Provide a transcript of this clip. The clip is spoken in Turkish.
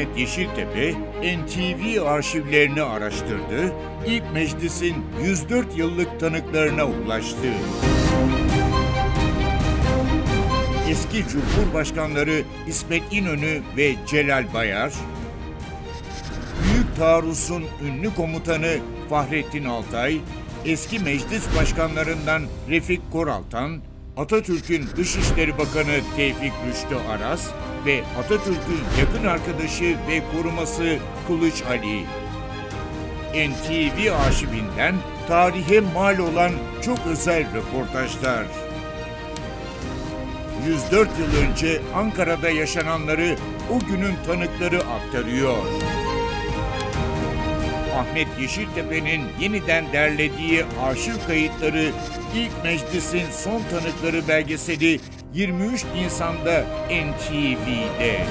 Ahmet Yeşiltepe, NTV arşivlerini araştırdı, ilk meclisin 104 yıllık tanıklarına ulaştı. Eski Cumhurbaşkanları İsmet İnönü ve Celal Bayar, Büyük Taarruz'un ünlü komutanı Fahrettin Altay, eski meclis başkanlarından Refik Koraltan, Atatürk'ün Dışişleri Bakanı Tevfik Rüştü Aras ve Atatürk'ün yakın arkadaşı ve koruması Kılıç Ali. NTV arşivinden tarihe mal olan çok özel röportajlar. 104 yıl önce Ankara'da yaşananları o günün tanıkları aktarıyor. Ahmet Yeşiltepe'nin yeniden derlediği arşiv kayıtları ilk meclisin son tanıkları belgeseli 23 Nisan'da NTV'de.